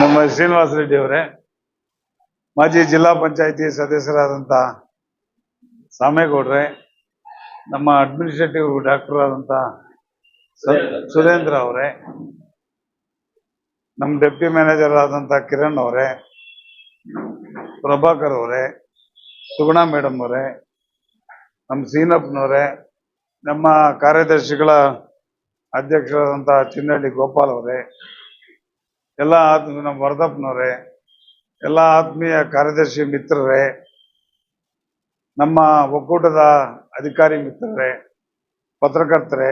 ನಮ್ಮ ಶ್ರೀನಿವಾಸ ರೆಡ್ಡಿ ಅವರೇ, ಮಾಜಿ ಜಿಲ್ಲಾ ಪಂಚಾಯತಿ ಸದಸ್ಯರಾದಂಥ ಸಾಮೇಗೌಡ್ರೆ ನಮ್ಮ ಅಡ್ಮಿನಿಸ್ಟ್ರೇಟಿವ್ ಡಾಕ್ಟರ್ ಆದಂಥ ಸುರೇಂದ್ರ ಅವರೇ, ನಮ್ಮ ಡೆಪ್ಟಿ ಮ್ಯಾನೇಜರ್ ಆದಂಥ ಕಿರಣ್ ಅವರೇ, ಪ್ರಭಾಕರ್ ಅವರೇ, ಸುಗುಣ ಮೇಡಮ್ ಅವರೇ, ನಮ್ಮ ಸೀನಪ್ಪನವರೇ, ನಮ್ಮ ಕಾರ್ಯದರ್ಶಿಗಳ ಅಧ್ಯಕ್ಷರಾದಂಥ ಚಿನ್ನಹಳ್ಳಿ ಗೋಪಾಲ್ ಅವರೇ, ಎಲ್ಲ ಆತ್ಮ ನಮ್ಮ ವರದಪ್ಪನವರೇ, ಎಲ್ಲ ಆತ್ಮೀಯ ಕಾರ್ಯದರ್ಶಿ ಮಿತ್ರರೇ, ನಮ್ಮ ಒಕ್ಕೂಟದ ಅಧಿಕಾರಿ ಮಿತ್ರರೇ, ಪತ್ರಕರ್ತರೇ,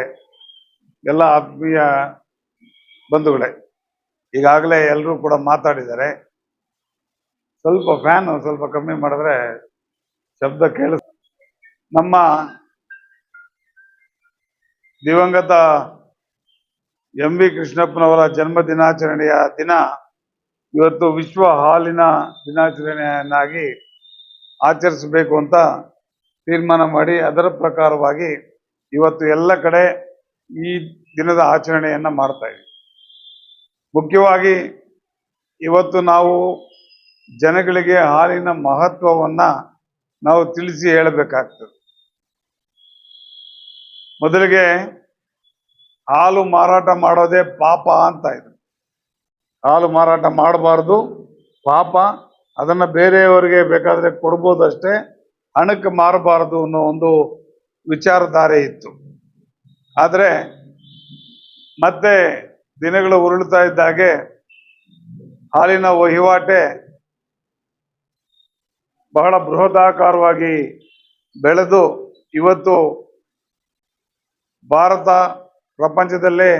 ಎಲ್ಲ ಆತ್ಮೀಯ ಬಂಧುಗಳೇ, ಈಗಾಗಲೇ ಎಲ್ಲರೂ ಕೂಡ ಮಾತಾಡಿದ್ದಾರೆ. ಸ್ವಲ್ಪ ಫ್ಯಾನ್ ಸ್ವಲ್ಪ ಕಮ್ಮಿ ಮಾಡಿದ್ರೆ ಶಬ್ದ ಕೇಳಿಸ್, ನಮ್ಮ ದಿವಂಗತ ಎಂ ವಿ ಕೃಷ್ಣಪ್ಪನವರ ಜನ್ಮ ದಿನಾಚರಣೆಯ ದಿನ ಇವತ್ತು ವಿಶ್ವ ಹಾಲಿನ ದಿನಾಚರಣೆಯನ್ನಾಗಿ ಆಚರಿಸಬೇಕು ಅಂತ ತೀರ್ಮಾನ ಮಾಡಿ ಅದರ ಪ್ರಕಾರವಾಗಿ ಇವತ್ತು ಎಲ್ಲ ಕಡೆ ಈ ದಿನದ ಆಚರಣೆಯನ್ನು ಮಾಡ್ತಾ ಇದ್ದೀವಿ. ಮುಖ್ಯವಾಗಿ ಇವತ್ತು ನಾವು ಜನಗಳಿಗೆ ಹಾಲಿನ ಮಹತ್ವವನ್ನ ನಾವು ತಿಳಿಸಿ ಹೇಳಬೇಕಾಗ್ತದೆ. ಮೊದಲಿಗೆ ಹಾಲು ಮಾರಾಟ ಮಾಡೋದೇ ಪಾಪ ಅಂತ ಇದೆ ಹಾಲು ಮಾರಾಟ ಮಾಡಬಾರ್ದು, ಪಾಪ. ಅದನ್ನ ಬೇರೆಯವರಿಗೆ ಬೇಕಾದ್ರೆ ಕೊಡ್ಬೋದಷ್ಟೇ. ಹಣಕ್ಕೆ ಮಾರಬಾರದು ಅನ್ನೋ ಒಂದು ವಿಚಾರಧಾರೆ ಇತ್ತು. ಆದರೆ ಮತ್ತೆ ದಿನಗಳು ಉರುಳ್ತಾ ಇದ್ದಾಗೆ ಹಾಲಿನ ವಹಿವಾಟೆ ಬಹಳ ಬೃಹದಾಕಾರವಾಗಿ ಬೆಳೆದು ಇವತ್ತು ಭಾರತ ಪ್ರಪಂಚದಲ್ಲೇ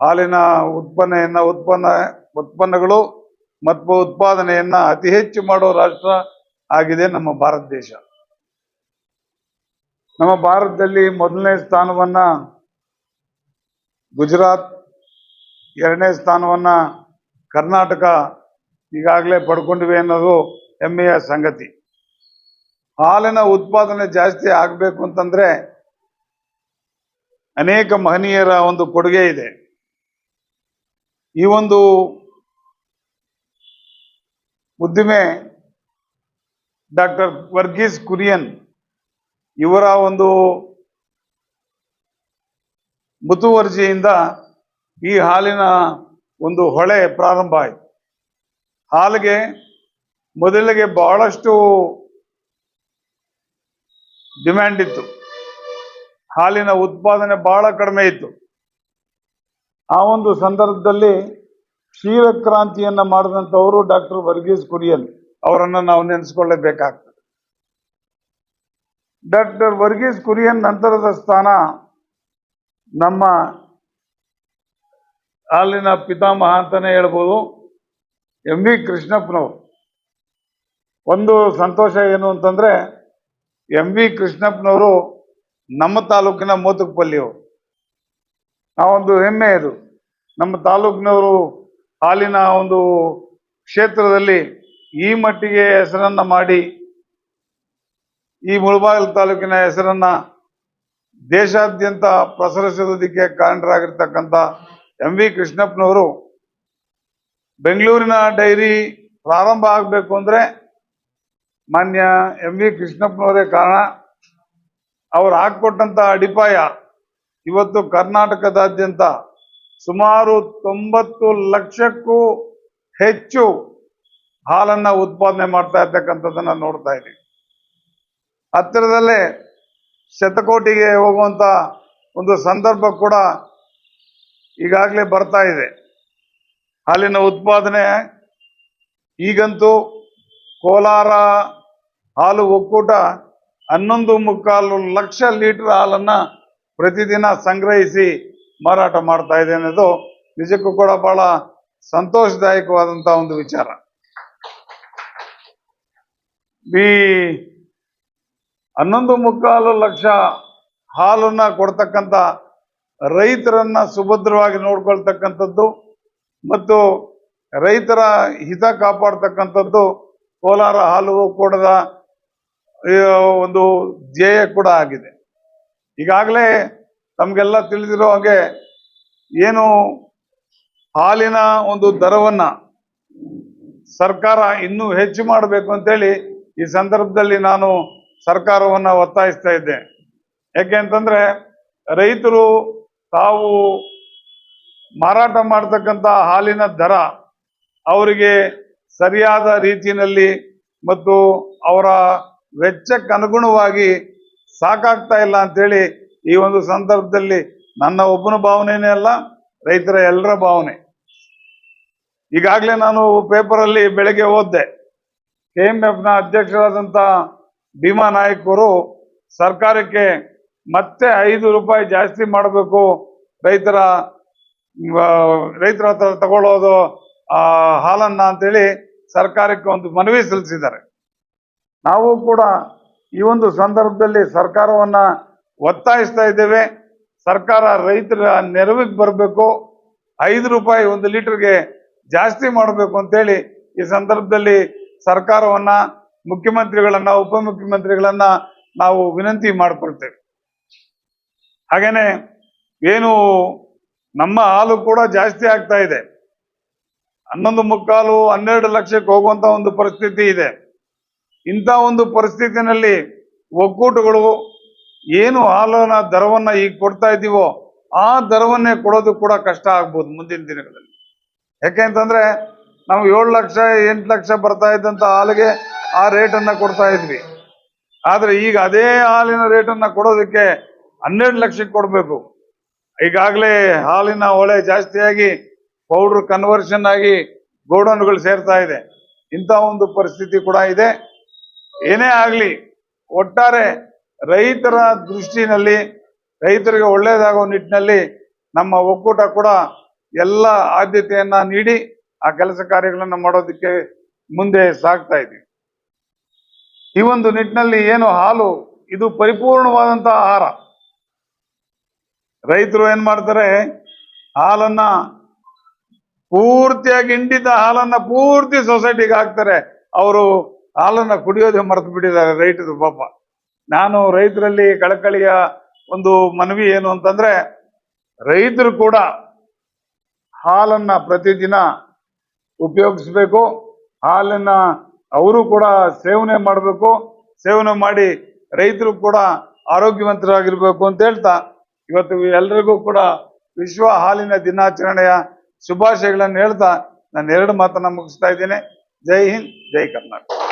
ಹಾಲಿನ ಉತ್ಪನ್ನ ಉತ್ಪನ್ನ, ಉತ್ಪನ್ನಗಳು ಮತ್ತು ಉತ್ಪಾದನೆಯನ್ನ ಅತಿ ಹೆಚ್ಚು ಮಾಡುವ ರಾಷ್ಟ್ರ ಆಗಿದೆ ನಮ್ಮ ಭಾರತ ದೇಶ. ನಮ್ಮ ಭಾರತದಲ್ಲಿ ಮೊದಲನೇ ಸ್ಥಾನವನ್ನ ಗುಜರಾತ್, ಎರಡನೇ ಸ್ಥಾನವನ್ನ ಕರ್ನಾಟಕ ಈಗಾಗಲೇ ಪಡ್ಕೊಂಡಿವೆ ಅನ್ನೋದು ಹೆಮ್ಮೆಯ ಸಂಗತಿ. ಹಾಲಿನ ಉತ್ಪಾದನೆ ಜಾಸ್ತಿ ಆಗಬೇಕು ಅಂತಂದ್ರೆ ಅನೇಕ ಮಹನೀಯರ ಒಂದು ಕೊಡುಗೆ ಇದೆ. ಈ ಒಂದು ಉದ್ದಿಮೆ ಡಾಕ್ಟರ್ ವರ್ಗೀಸ್ ಕುರಿಯನ್ ಇವರ ಒಂದು ಮುತುವರ್ಜಿಯಿಂದ ಈ ಹಾಲಿನ ಒಂದು ಹೊಳೆ ಪ್ರಾರಂಭ ಆಯಿತು. ಹಾಲಿಗೆ ಮೊದಲಿಗೆ ಬಹಳಷ್ಟು ಡಿಮ್ಯಾಂಡ್ ಇತ್ತು. ಹಾಲಿನ ಉತ್ಪಾದನೆ ಬಹಳ ಕಡಿಮೆ ಇತ್ತು. ಆ ಒಂದು ಸಂದರ್ಭದಲ್ಲಿ ಕ್ಷೀರ ಕ್ರಾಂತಿಯನ್ನು ಮಾಡಿದಂಥವರು ಡಾಕ್ಟರ್ ವರ್ಗೀಸ್ ಕುರಿಯನ್ ಅವರನ್ನ ನಾವು ನೆನೆಸ್ಕೊಳ್ಳಬೇಕಾಗ್ತದೆ. ಡಾಕ್ಟರ್ ವರ್ಗೀಸ್ ಕುರಿಯನ್ ನಂತರದ ಸ್ಥಾನ ನಮ್ಮ ಹಾಲಿನ ಪಿತಾಮಹ ಅಂತಾನೆ ಹೇಳ್ಬೋದು. ಎಂ ವಿ ಕೃಷ್ಣಪ್ಪನವರು. ಒಂದು ಸಂತೋಷ ಏನು ಅಂತಂದ್ರೆ ಎಂ ವಿ ಕೃಷ್ಣಪ್ಪನವರು ನಮ್ಮ ತಾಲೂಕಿನ ಮೋತುಕಪಲ್ಲಿಯವರು ಆ ಒಂದು ಹೆಮ್ಮೆ ಇದು. ನಮ್ಮ ತಾಲೂಕಿನವರು ಹಾಲಿನ ಒಂದು ಕ್ಷೇತ್ರದಲ್ಲಿ ಈ ಮಟ್ಟಿಗೆ ಹೆಸರನ್ನ ಮಾಡಿ, ಈ ಮುಳಬಾಗಿಲು ತಾಲೂಕಿನ ಹೆಸರನ್ನ ದೇಶಾದ್ಯಂತ ಪ್ರಸರಿಸೋದಕ್ಕೆ ಕಾರಣರಾಗಿರ್ತಕ್ಕಂಥ ಎಂ ವಿ ಕೃಷ್ಣಪ್ಪನವರು ಬೆಂಗಳೂರಿನ ಡೈರಿ ಪ್ರಾರಂಭ ಆಗಬೇಕು ಅಂದರೆ ಮಾನ್ಯ ಎಂ ವಿ ಕೃಷ್ಣಪ್ಪನವರೇ ಕಾರಣ. ಅವ್ರು ಹಾಕ್ಕೊಟ್ಟಂತ ಅಡಿಪಾಯ ಇವತ್ತು ಕರ್ನಾಟಕದಾದ್ಯಂತ ಸುಮಾರು ತೊಂಬತ್ತು ಲಕ್ಷಕ್ಕೂ ಹೆಚ್ಚು ಹಾಲನ್ನ ಉತ್ಪಾದನೆ ಮಾಡ್ತಾ ಇರ್ತಕ್ಕಂಥದ್ದನ್ನ ನೋಡ್ತಾ ಇದ್ದೀವಿ. ಹತ್ತಿರದಲ್ಲೇ ಶತಕೋಟಿಗೆ ಹೋಗುವಂತ ಒಂದು ಸಂದರ್ಭ ಕೂಡ ಈಗಾಗಲೇ ಬರ್ತಾ ಇದೆ. ಹಾಲಿನ ಉತ್ಪಾದನೆ ಈಗಂತೂ ಕೋಲಾರ ಹಾಲು ಒಕ್ಕೂಟ ಹನ್ನೊಂದು ಮುಕ್ಕಾಲು ಲಕ್ಷ ಲೀಟರ್ ಹಾಲನ್ನ ಪ್ರತಿದಿನ ಸಂಗ್ರಹಿಸಿ ಮಾರಾಟ ಮಾಡ್ತಾ ಇದೆ ಅನ್ನೋದು ನಿಜಕ್ಕೂ ಕೂಡ ಬಹಳ ಸಂತೋಷದಾಯಕವಾದಂಥ ಒಂದು ವಿಚಾರ. ಈ ಹನ್ನೊಂದು ಮುಕ್ಕಾಲು ಲಕ್ಷ ಹಾಲನ್ನ ಕೊಡ್ತಕ್ಕಂಥ ರೈತರನ್ನ ಸುಭದ್ರವಾಗಿ ನೋಡ್ಕೊಳ್ತಕ್ಕಂಥದ್ದು ಮತ್ತು ರೈತರ ಹಿತ ಕಾಪಾಡ್ತಕ್ಕಂಥದ್ದು ಕೋಲಾರ ಹಾಲು ಆ, ಒಂದು ಧ್ಯೇಯ ಕೂಡ ಆಗಿದೆ. ಈಗಾಗಲೇ ತಮಗೆಲ್ಲ ತಿಳಿದಿರೋ ಹಾಗೆ ಏನು ಹಾಲಿನ ಒಂದು ದರವನ್ನ ಸರ್ಕಾರ ಇನ್ನೂ ಹೆಚ್ಚು ಮಾಡಬೇಕು ಅಂತೇಳಿ ಈ ಸಂದರ್ಭದಲ್ಲಿ ನಾನು ಸರ್ಕಾರವನ್ನ ಒತ್ತಾಯಿಸ್ತಾ ಇದ್ದೆ. ಯಾಕೆ ಅಂತಂದ್ರೆ ರೈತರು ತಾವು ಮಾರಾಟ ಮಾಡ್ತಕ್ಕಂಥ ಹಾಲಿನ ದರ ಅವರಿಗೆ ಸರಿಯಾದ ರೀತಿಯಲ್ಲಿ ಮತ್ತು ಅವರ ವೆಚ್ಚಕ್ಕೆ ಅನುಗುಣವಾಗಿ ಸಾಕಾಗ್ತಾ ಇಲ್ಲ ಅಂತೇಳಿ ಈ ಒಂದು ಸಂದರ್ಭದಲ್ಲಿ ನನ್ನ ಒಬ್ಬನ ಭಾವನೆನೇ ಅಲ್ಲ, ರೈತರ ಎಲ್ಲರ ಭಾವನೆ. ಈಗಾಗಲೇ ನಾನು ಪೇಪರಲ್ಲಿ ಬೆಳಗ್ಗೆ ಓದ್ದೆ. ಕೆ ಎಂ ಎಫ್ನ ಅಧ್ಯಕ್ಷರಾದಂಥ ಭೀಮಾ ನಾಯಕರು ಸರ್ಕಾರಕ್ಕೆ ಮತ್ತೆ ಐದು ರೂಪಾಯಿ ಜಾಸ್ತಿ ಮಾಡಬೇಕು, ರೈತರ ರೈತರ ಹತ್ರ ತಗೊಳ್ಳೋದು ಹಾಲನ್ನ ಅಂತೇಳಿ ಸರ್ಕಾರಕ್ಕೆ ಒಂದು ಮನವಿ ಸಲ್ಲಿಸಿದ್ದಾರೆ. ನಾವು ಕೂಡ ಈ ಒಂದು ಸಂದರ್ಭದಲ್ಲಿ ಸರ್ಕಾರವನ್ನ ಒತ್ತಾಯಿಸ್ತಾ ಇದ್ದೇವೆ. ಸರ್ಕಾರ ರೈತರ ನೆರವಿಗೆ ಬರಬೇಕು. ಐದು ರೂಪಾಯಿ ಒಂದು ಲೀಟರ್ಗೆ ಜಾಸ್ತಿ ಮಾಡಬೇಕು ಅಂತೇಳಿ ಈ ಸಂದರ್ಭದಲ್ಲಿ ಸರ್ಕಾರವನ್ನ ಮುಖ್ಯಮಂತ್ರಿಗಳನ್ನ, ಉಪಮುಖ್ಯಮಂತ್ರಿಗಳನ್ನ ನಾವು ವಿನಂತಿ ಮಾಡಿಕೊಳ್ತೇವೆ. ಹಾಗೇನೆ ಏನು ನಮ್ಮ ಹಾಲು ಕೂಡ ಜಾಸ್ತಿ ಆಗ್ತಾ ಇದೆ. ಹನ್ನೊಂದು ಮುಕ್ಕಾಲು ಹನ್ನೆರಡು ಲಕ್ಷಕ್ಕೆ ಹೋಗುವಂತ ಒಂದು ಪರಿಸ್ಥಿತಿ ಇದೆ. ಇಂಥ ಒಂದು ಪರಿಸ್ಥಿತಿನಲ್ಲಿ ಒಕ್ಕೂಟಗಳು ಏನು ಹಾಲನ ದರವನ್ನ ಈಗ ಕೊಡ್ತಾ ಇದ್ದೀವೋ ಆ ದರವನ್ನೇ ಕೊಡೋದು ಕೂಡ ಕಷ್ಟ ಆಗ್ಬೋದು ಮುಂದಿನ ದಿನಗಳಲ್ಲಿ. ಯಾಕೆ ಅಂತಂದ್ರೆ ನಾವು ಏಳು ಲಕ್ಷ, ಎಂಟು ಲಕ್ಷ ಬರ್ತಾ ಇದ್ದಂತ ಹಾಲಿಗೆ ಆ ರೇಟನ್ನ ಕೊಡ್ತಾ ಇದ್ವಿ. ಆದ್ರೆ ಈಗ ಅದೇ ಹಾಲಿನ ರೇಟನ್ನ ಕೊಡೋದಕ್ಕೆ ಹನ್ನೆರಡು ಲಕ್ಷಕ್ಕೆ ಕೊಡಬೇಕು. ಈಗಾಗಲೇ ಹಾಲಿನ ಹೊಳೆ ಜಾಸ್ತಿಯಾಗಿ ಪೌಡರ್ ಕನ್ವರ್ಷನ್ ಆಗಿ ಗೋಡೌನ್ಗಳು ಸೇರ್ತಾ ಇದೆ. ಇಂಥ ಒಂದು ಪರಿಸ್ಥಿತಿ ಕೂಡ ಇದೆ. ಏನೇ ಆಗಲಿ, ಒಟ್ಟಾರೆ ರೈತರ ದೃಷ್ಟಿನಲ್ಲಿ, ರೈತರಿಗೆ ಒಳ್ಳೆಯದಾಗೋ ನಿಟ್ಟಿನಲ್ಲಿ ನಮ್ಮ ಒಕ್ಕೂಟ ಕೂಡ ಎಲ್ಲ ಆದ್ಯತೆಯನ್ನ ನೀಡಿ ಆ ಕೆಲಸ ಕಾರ್ಯಗಳನ್ನು ಮಾಡೋದಕ್ಕೆ ಮುಂದೆ ಸಾಗ್ತಾ ಇದ್ದೀವಿ. ಈ ಒಂದು ನಿಟ್ಟಿನಲ್ಲಿ ಏನು ಹಾಲು, ಇದು ಪರಿಪೂರ್ಣವಾದಂತ ಆಹಾರ. ರೈತರು ಏನ್ ಮಾಡ್ತಾರೆ, ಹಾಲನ್ನ ಪೂರ್ತಿಯಾಗಿ ಹಿಂಡಿದ ಹಾಲನ್ನ ಪೂರ್ತಿ ಸೊಸೈಟಿಗೆ ಹಾಕ್ತಾರೆ. ಅವರು ಹಾಲನ್ನ ಕುಡಿಯೋದೇ ಮರೆತು ಬಿಟ್ಟಿದ್ದಾರೆ ರೈತರು ಪಾಪ. ನಾನು ರೈತರಲ್ಲಿ ಕಳಕಳಿಯ ಒಂದು ಮನವಿ ಏನು ಅಂತಂದ್ರೆ, ರೈತರು ಕೂಡ ಹಾಲನ್ನ ಪ್ರತಿದಿನ ಉಪಯೋಗಿಸ್ಬೇಕು, ಹಾಲನ್ನ ಅವರು ಕೂಡ ಸೇವನೆ ಮಾಡಬೇಕು, ಸೇವನೆ ಮಾಡಿ ರೈತರು ಕೂಡ ಆರೋಗ್ಯವಂತರಾಗಿರ್ಬೇಕು ಅಂತ ಹೇಳ್ತಾ, ಇವತ್ತು ಎಲ್ರಿಗೂ ಕೂಡ ವಿಶ್ವ ಹಾಲಿನ ದಿನಾಚರಣೆಯ ಶುಭಾಶಯಗಳನ್ನು ಹೇಳ್ತಾ, ನಾನು ಎರಡು ಮಾತನ್ನ ಮುಗಿಸ್ತಾ ಇದ್ದೇನೆ. ಜೈ ಹಿಂದ್, ಜೈ ಕರ್ನಾಟಕ.